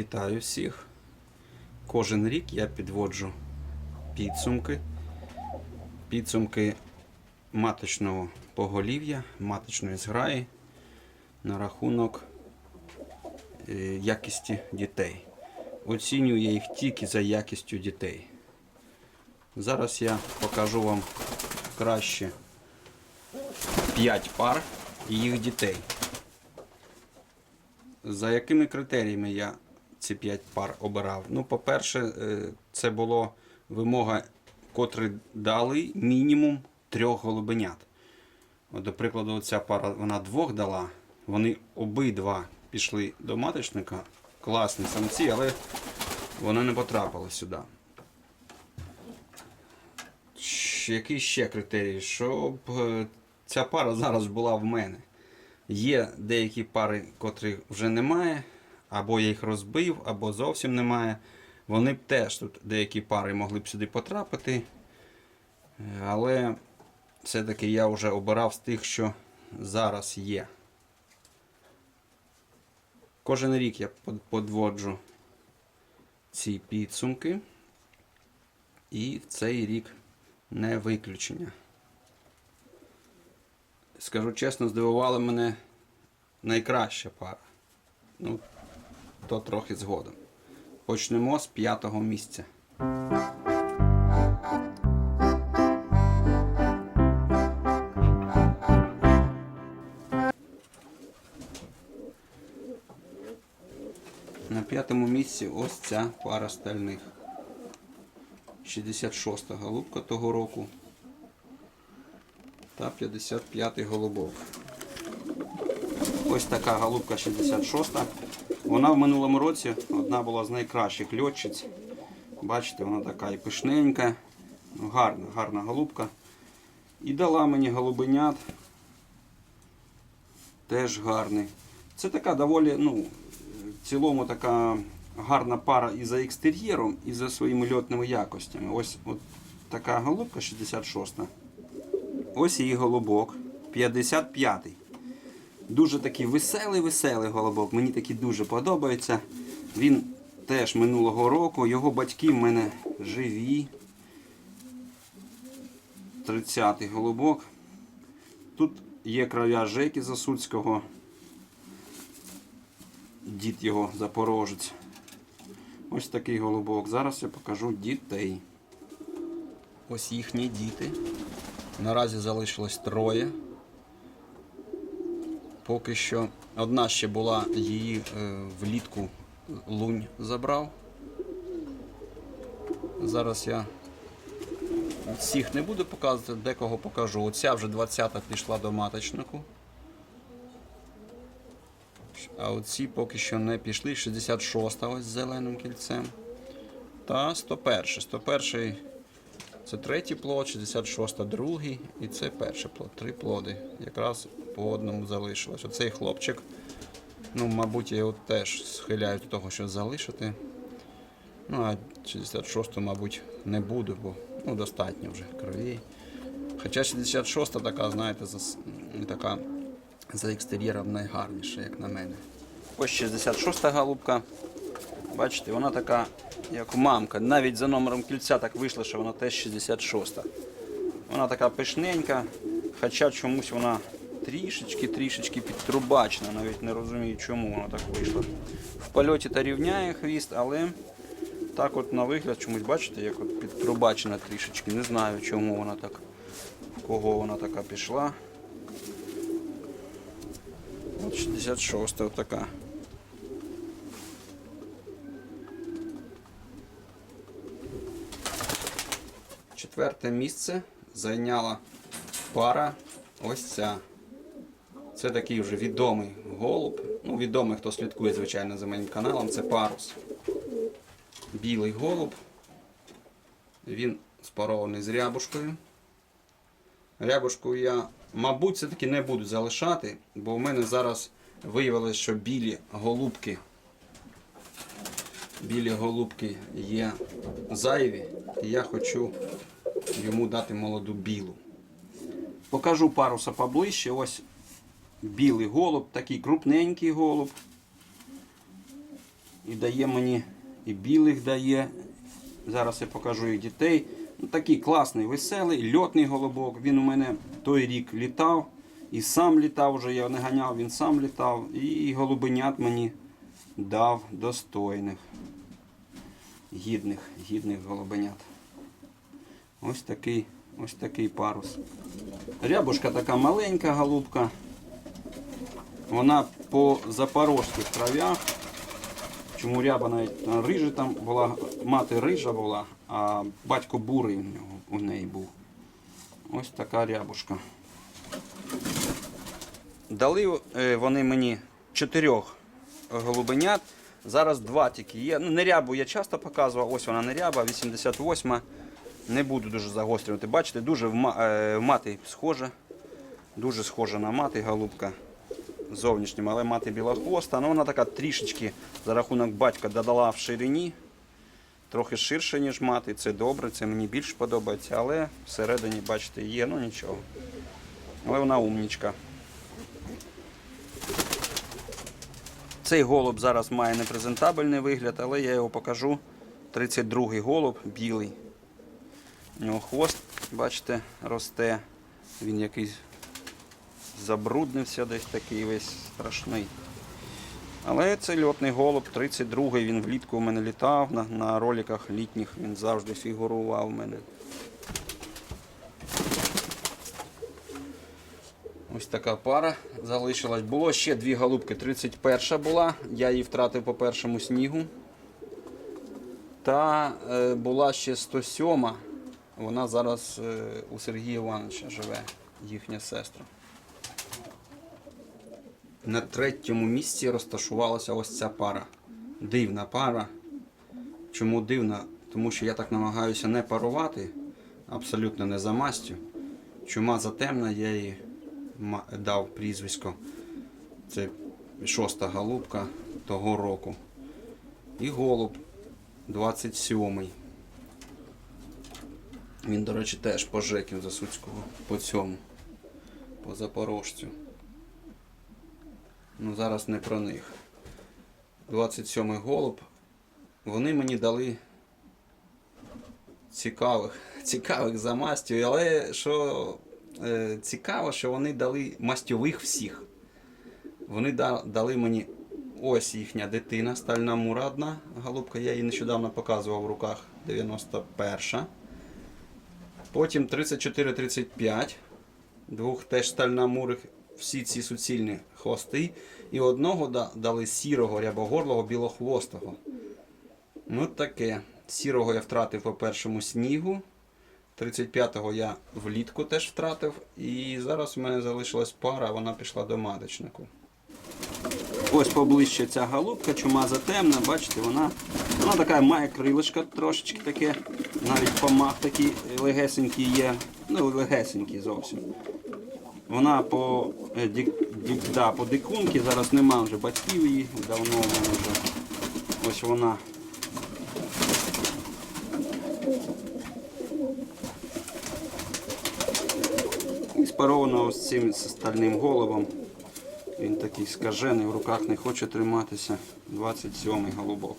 Вітаю всіх. Кожен рік я підводжу підсумки. Підсумки маточного поголів'я, маточної зграї на рахунок е, якісті дітей. Оцінюю я їх тільки за якістю дітей. Зараз я покажу вам краще 5 пар їх дітей. За якими критеріями я ці 5 пар обирав? Ну, по-перше, е, це була вимога, котрі дали мінімум трьох голубенят. От, до прикладу, ця пара вона двох дала. Вони обидва пішли до маточника. Класні самці, але вони не потрапили сюди. Який ще критерій? Щоб е, ця пара зараз була в мене. Є деякі пари, котрих вже немає, або я їх розбив, або зовсім немає. Вони б теж тут деякі пари могли б сюди потрапити. Е, Але все-таки я вже обирав з тих, що зараз є. Кожен рік я под- подводжу ці підсумки. І в цей рік не виключення. Скажу чесно, здивувала мене найкраща пара. Ну, то трохи згодом. Почнемо з п'ятого місця. На п'ятому місці ось ця пара стальних. 66-та голубка того року та 55-й голубок. Ось така голубка 66. Вона в минулому році одна була з найкращих льотчиць. Бачите, вона така і пишненька, ну, гарна, гарна голубка. І дала мені голубенят. Теж гарний. Це така доволі, ну, в цілому така гарна пара і за екстер'єром, і за своїми льотними якостями. Ось от така голубка 66. Ось її голубок 55-й. Дуже такий веселий-веселий голубок. Мені такий дуже подобається. Він теж минулого року. Його батьки в мене живі. 30-й голубок. Тут є края Жеки Засуцького. Дід його запорожець. Ось такий голубок. Зараз я покажу дітей. Ось їхні діти. Наразі залишилось троє. Поки що одна ще була, її е, влітку лунь забрав. Зараз я всіх не буду показувати, декого покажу. Оця вже 20-та пішла до маточнику. А оці поки що не пішли. 66-та ось з зеленим кільцем. Та 101. 101 це третій плод, 66 другий і це перший плод. Три плоди. Якраз по одному залишилось. Оцей хлопчик, ну, мабуть, я його теж схиляю до того, що залишити. Ну, а 66 мабуть, не буду, бо ну, достатньо вже крові. Хоча 66 така, знаєте, за, така за екстер'єром найгарніша, як на мене. Ось 66 голубка. Бачите, вона така, як мамка. Навіть за номером кільця так вийшло, що вона теж 66. Вона така пишненька, хоча чомусь вона трішечки-трішечки підтрубачна, навіть не розумію, чому вона так вийшла. В польоті та рівняє хвіст, але так от на вигляд чомусь, бачите, як от підтрубачена трішечки. Не знаю, чому вона так, в кого вона така пішла. От 66 така. Четверте місце зайняла пара ось ця. Це такий вже відомий голуб. Ну, відомий, хто слідкує, звичайно, за моїм каналом, це парус. Білий голуб. Він спарований з рябушкою. Рябушку я, мабуть, все-таки не буду залишати, бо в мене зараз виявилось, що білі голубки. Білі голубки є зайві, я хочу йому дати молоду білу. Покажу паруса поближче. Ось білий голуб, такий крупненький голуб. і дає мені, і білих дає. Зараз я покажу їх дітей. Ну, такий класний, веселий, льотний голубок. Він у мене той рік літав. І сам літав вже, я не ганяв, він сам літав. І голубенят мені дав достойних, гідних, гідних голубенят. Ось такий, ось такий парус. Рябушка така маленька голубка. Вона по запорожських трав'ях. Чому ряба навіть рижа там була, мати рижа була, а батько бурий у, нього, у неї був. Ось така рябушка. Дали е, вони мені чотирьох голубенят. Зараз два тільки є. Ну, нерябу я часто показував, ось вона неряба, 88. Не буду дуже загострювати. Бачите, дуже е, в мати схожа. Дуже схожа на мати голубка зовнішнім, але мати білохвоста. Ну, вона така трішечки за рахунок батька додала в ширині. Трохи ширше, ніж мати. Це добре, це мені більш подобається, але всередині, бачите, є, ну нічого. Але вона умнічка. Цей голуб зараз має непрезентабельний вигляд, але я його покажу. 32-й голуб, білий. У нього хвост, бачите, росте. Він якийсь забруднився десь такий весь страшний. Але це льотний голуб, 32-й, він влітку у мене літав на, на роликах літніх, він завжди фігурував у мене. Ось така пара залишилась. Було ще дві голубки. 31 була, я її втратив по першому снігу. Та е, була ще 107. Вона зараз е, у Сергія Івановича живе, їхня сестра. На третьому місці розташувалася ось ця пара. Дивна пара. Чому дивна? Тому що я так намагаюся не парувати, абсолютно не за мастю. Чума затемна, я їй дав прізвисько. Це шоста голубка того року. І голуб 27-й. Він, до речі, теж по Жеків Засуцького по цьому, по запорожцю. Ну, зараз не про них. 27-й голуб. Вони мені дали цікавих, цікавих за мастю, але що е, цікаво, що вони дали мастьових всіх. Вони да- дали мені ось їхня дитина, стальна мура одна голубка. Я її нещодавно показував в руках 91. Потім 34-35. Двох теж стальна мурих. Всі ці суцільні хвости. І одного дали сірого рябогорлого білохвостого. Ну таке. Сірого я втратив по першому снігу. 35-го я влітку теж втратив. І зараз у мене залишилась пара, вона пішла до маточнику. Ось поближче ця голубка, чумаза темна, бачите, вона, вона така має крилишко трошечки таке, навіть помах такий легесенький є, ну легесенький зовсім. Вона по, е, дік, дік, да, по дикунки, зараз нема вже батьків її, давно в вже. Ось вона. І спарована ось цим стальним головом. Він такий скажений, в руках не хоче триматися. 27-й голубок.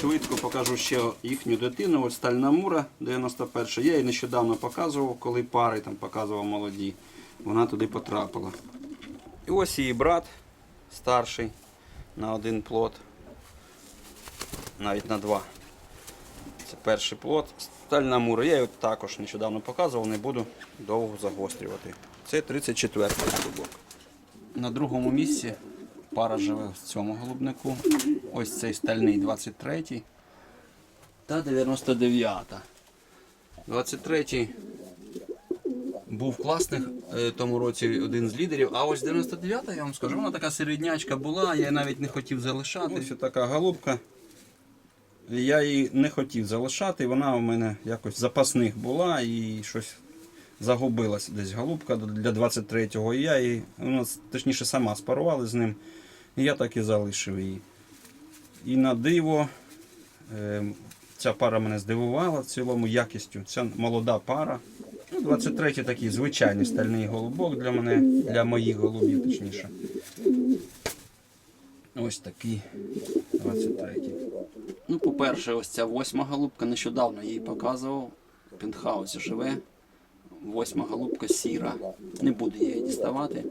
Швидко покажу ще їхню дитину. Ось стальна мура 91. Я її нещодавно показував, коли пари там показував молоді. Вона туди потрапила. І ось її брат старший на один плод. Навіть на два. Це перший плод. Стальна мура. Я його також нещодавно показував, не буду довго загострювати. Це 34-й голубок. На другому місці пара живе в цьому голубнику. Ось цей стальний 23-й та 99-та. 23-й був класний е, тому році один з лідерів. А ось 99-та, я вам скажу, вона така середнячка була, я навіть не хотів залишати. Ось така голубка. Я її не хотів залишати, вона у мене якось запасних була і щось загубилася десь голубка для 23-го. І я її, вона, точніше, сама спарували з ним. І я так і залишив її. І на диво, е, ця пара мене здивувала в цілому якістю. Це молода пара. Ну, 23-й такий звичайний стальний голубок для мене, для моїх голубів, точніше. Ось такий 23. Ну, по-перше, ось ця восьма голубка, нещодавно її показував. В пентхаусі живе. Восьма голубка сіра. Не буду її діставати.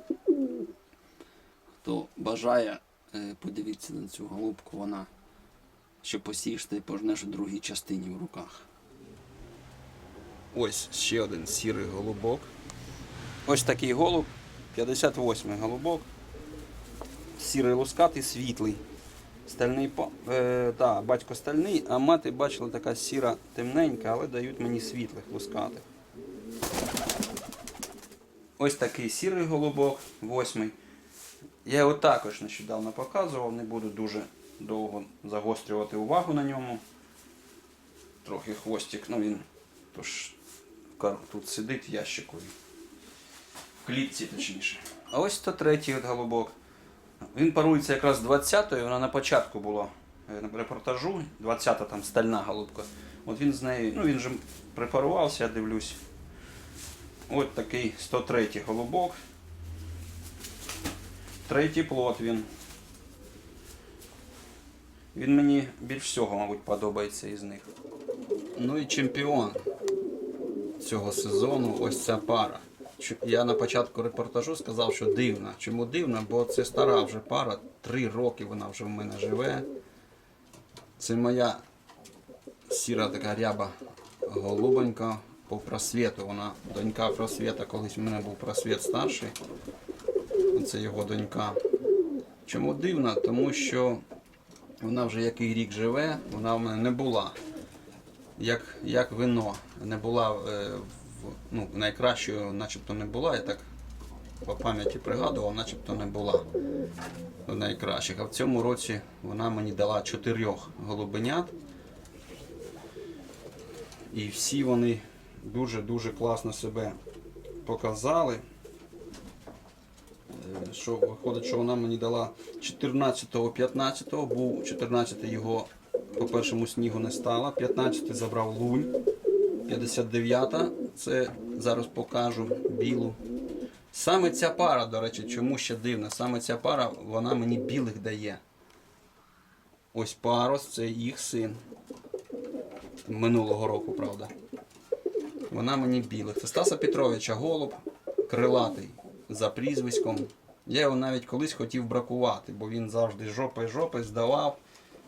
Хто бажає, е, подивіться на цю голубку, вона що посієш, ти пожнеш у другій частині в руках. Ось ще один сірий голубок. Ось такий голуб, 58-й голубок. Сірий лускатий, світлий. Стальний е, да, батько стальний, а мати бачила така сіра темненька, але дають мені світлих лускатих. Ось такий сірий голубок, восьмий. Я його також нещодавно показував, не буду дуже довго загострювати увагу на ньому. Трохи хвостик, ну він тож тут сидить в ящику. В клітці точніше. А ось 103 от голубок. Він парується якраз 20-ю, вона на початку була е, на репортажу, 20-та там стальна голубка. От він з нею, ну він же припарувався, я дивлюсь. От такий 103 голубок. Третій плод він. Він мені більш всього, мабуть, подобається із них. Ну і чемпіон цього сезону ось ця пара. Я на початку репортажу сказав, що дивна. Чому дивна? Бо це стара вже пара, три роки вона вже в мене живе. Це моя сіра така ряба голубонька по просвіту. Вона донька просвіта, колись в мене був просвіт старший. Це його донька. Чому дивна? Тому що вона вже який рік живе, вона в мене не була як, як вино. Не була е, в, ну, найкращою, начебто не була. Я так по пам'яті пригадував, начебто не була в найкращих. А в цьому році вона мені дала чотирьох голубенят. І всі вони дуже-дуже класно себе показали. Е, Що виходить, що вона мені дала 14-го, 15-го, був 14-й його по першому снігу не стало, 15-й забрав лунь, 59-та, це зараз покажу білу. Саме ця пара, до речі, чому ще дивно, саме ця пара, вона мені білих дає. Ось парос, це їх син. Минулого року, правда. Вона мені білих. Це Стаса Петровича голуб, крилатий за прізвиськом. Я його навіть колись хотів бракувати, бо він завжди жопи жопи здавав,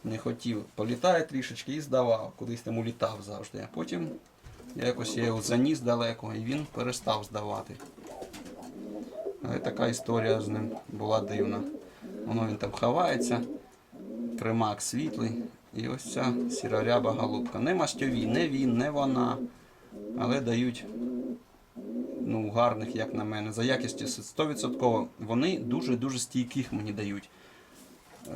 не хотів. Політає трішечки і здавав, кудись там улітав завжди. А потім якось я його заніс далеко і він перестав здавати. Але така історія з ним була дивна. Воно він там ховається, кремак світлий. І ось ця сіроряба голубка. Не мастьові, не він, не вона. Але дають ну, гарних, як на мене. За якістю 100%. Вони дуже-дуже стійких мені дають. Е,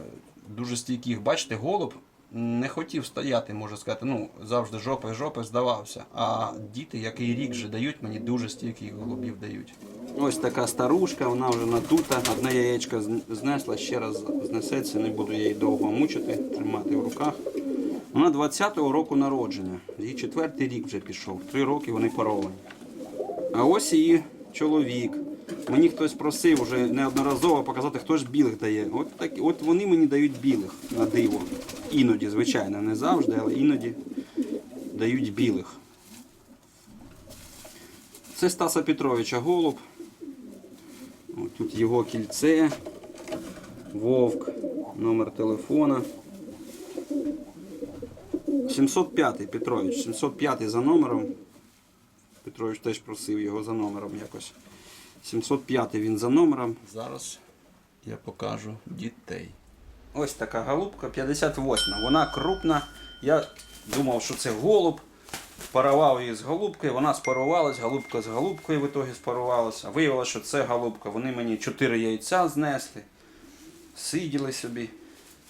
Дуже стійких. Бачите, голуб не хотів стояти, можна сказати. Ну, завжди жопи жопи здавався. А діти, який рік вже дають, мені дуже стійких голубів дають. Ось така старушка, вона вже надута. Одне яєчко знесла, ще раз знесеться, не буду її довго мучити, тримати в руках. Вона 20-го року народження. Їй четвертий рік вже пішов. Три роки вони паровані. А ось її чоловік. Мені хтось просив вже неодноразово показати, хто ж білих дає. От, так, от вони мені дають білих на диво. Іноді, звичайно, не завжди, але іноді дають білих. Це Стаса Петровича голуб. От тут його кільце, вовк, номер телефона. 705 Петрович, 705 за номером. Петрович теж просив його за номером якось. 705 він за номером. Зараз я покажу дітей. Ось така голубка 58. Вона крупна. Я думав, що це голуб. Парував її з голубкою, вона спарувалась, голубка з голубкою в ітогі спарувалася. Виявилося, що це голубка. Вони мені 4 яйця знесли. Сиділи собі.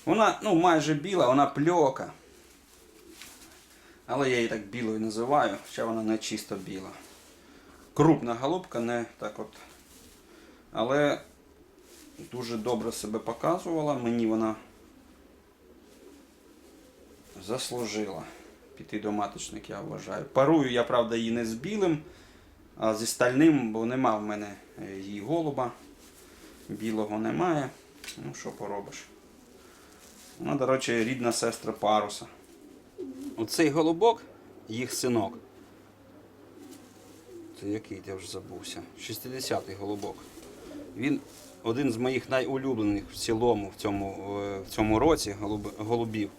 Вона ну, майже біла, вона пльока. Але я її так білою називаю, хоча вона не чисто біла. Крупна голубка, не так от. Але дуже добре себе показувала. Мені вона заслужила піти до маточник, я вважаю. Парую я, правда, її не з білим, а зі стальним, бо нема в мене е, її голуба. Білого немає. Ну, що поробиш. Ну, до речі, рідна сестра паруса. Оцей голубок, їх синок. Це який я вже забувся. 60-й голубок. Він один з моїх найулюблених в цілому в цьому, е, в цьому році голуб- голубів.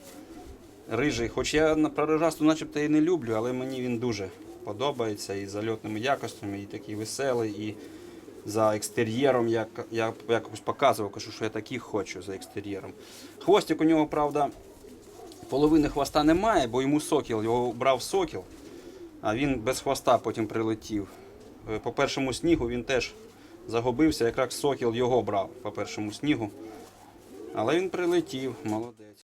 Рижий, хоч я на прорежасту начебто і не люблю, але мені він дуже подобається і за льотними якостями, і такий веселий, і за екстер'єром я, я якось показував, кажу, що я такий хочу за екстер'єром. Хвостик у нього, правда, половини хвоста немає, бо йому сокіл, його брав сокіл, а він без хвоста потім прилетів. Е, По першому снігу він теж загубився, якраз сокіл його брав по першому снігу. Але він прилетів, молодець.